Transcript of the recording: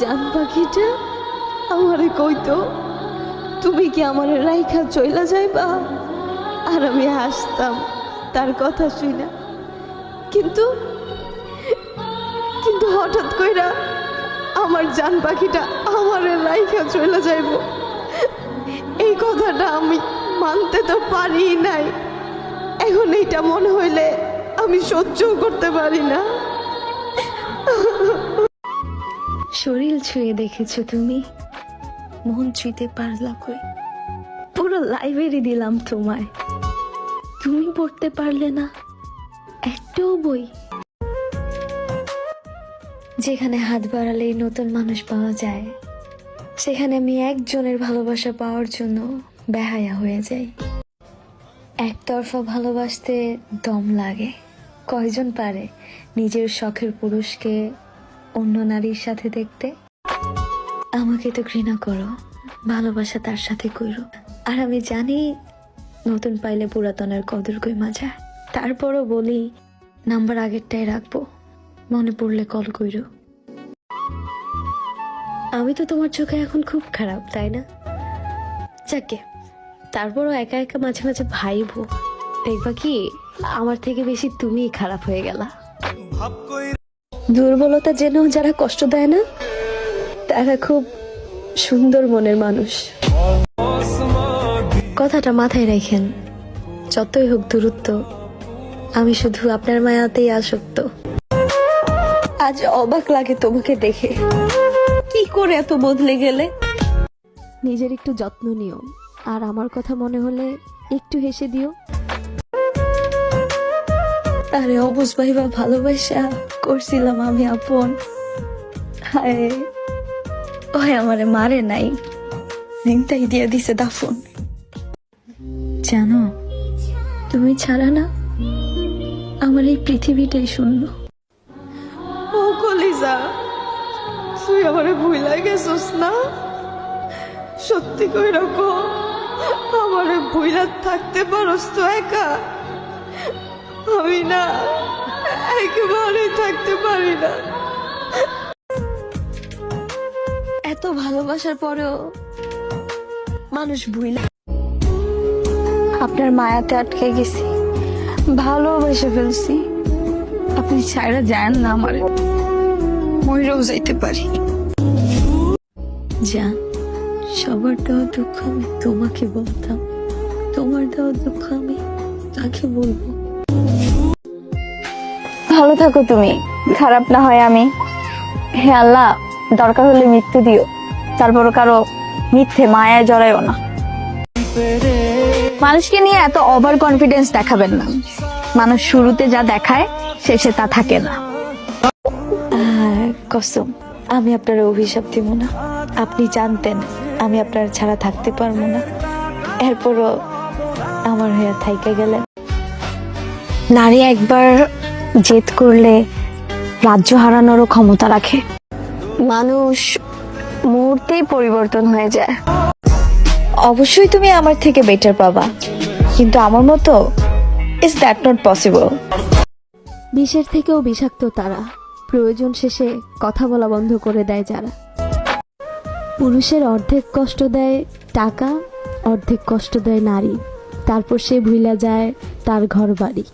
জান পাখিটা আমারে কইতো তুমি কি আমার রাইখা চইলা যাইবা? আর আমি হাসতাম, তার কথা শুইনা। কিন্তু কিন্তু হঠাৎ কইরা আমার জান পাখিটা আমারে রাইখা চইলা যাইব। এই কথাটা আমি মানতে তো পারি নাই। এখন এইটা মনে হইলে আমি সহ্যও করতে পারি না। শরীর ছুঁয়ে দেখেছ তুমি? মন ছুঁতে পারলা কই? পুরো লাইব্রেরি দিলাম তোমায়। তুমি পড়তে পারলে না একটাও বই। যেখানে হাত বাড়ালেই নতুন মানুষ পাওয়া যায়, সেখানে আমি একজনের ভালোবাসা পাওয়ার জন্য বেহায়া হয়ে যাই। একতরফা ভালোবাসতে দম লাগে। কয়জন পারে নিজের শখের পুরুষকে অন্য নারীর সাথে দেখতে। আমাকে তো ঘৃণা করো, ভালোবাসা তার সাথে কইরো আর আমি জানি নতুন পাইলে পুরাতনের কদর কই মাজা তারপরও বলি, নাম্বার আগেরটাই রাখব, মনে পড়লে কল কইরো। আমি তো তোমার চোখে এখন খুব খারাপ, তাই না? যাকে তারপরও একা একা মাঝে মাঝে ভাইবো। দেখবা কি, আমার থেকে বেশি তুমিই খারাপ হয়ে গেলা। দুর্বলতা জেনেও যারা কষ্ট দেয় না, তারা খুব সুন্দর মনের মানুষ। কথাটা মাথায় রাখেন, যতই হোক দূরত্ব, আমি শুধু আপনার মায়াতেই আসক্ত। আজ অবাক লাগে তোমাকে দেখে। কি করে এত বদলে গেলে? নিজের একটু যত্ন নিও, আর আমার কথা মনে হলে একটু হেসে দিও। আরে অবুজ ভাইবা ভালোবাসা করছিলাম আমি, আপন। হায় ওই আমারে মারে নাই। চিন্তাই দিয়ে দিছে দাফন। জানো, তুমি ছাড়া না আমার এই পৃথিবীটাই শূন্য। ও কলিজা, তুই আমারে ভুইলা গেছস না? সত্যি কই রকম আমারে থাকতে পারস তো একা। আমি না একেবারেই থাকতে পারি না। এত ভালোবাসার পরেও মানুষ ভুইলা আপনার মায়াতে আটকে গেছি। ভালোবেসে ফেলছি। আপনি ছাইরা যান না আমার। ময়ূরেও যাইতে পারি। যা, সবার দেওয়া দুঃখ আমি তোমাকে বলতাম। তোমার দেওয়া দুঃখ আমি তাকে বলব? ভালো থাকো তুমি। খারাপ না হয় আমি। হে আল্লাহ দরকার হলে মৃত্যু দিও। তারপর কারও মিথ্যে মায়ায় জড়ায়ও না। মানুষকে নিয়ে এত ওভার কনফিডেন্স দেখাবেন না। মানুষ শুরুতে যা দেখায় শেষে তা থাকে না। আর কসম আমি আপনার অভিশাপ দিব না। আপনি জানতেন আমি আপনার ছাড়া থাকতে পারব না। এরপরও আমার হয়ে থাইকে গেলেন। নারী একবার জেদ করলে রাজ্য হারানোরও ক্ষমতা রাখে। মানুষ মুহূর্তেই পরিবর্তন হয়ে যায়। অবশ্যই তুমি আমার থেকে বেটার পাবা কিন্তু আমার মতো ইজ দ্যাট নট পসিবল বিষের থেকেও বিষাক্ত তারা প্রয়োজন শেষে কথা বলা বন্ধ করে দেয় যারা। পুরুষের অর্ধেক কষ্ট দেয় টাকা অর্ধেক কষ্ট দেয় নারী তারপর সে ভুইলা যায় তার ঘর বাড়ি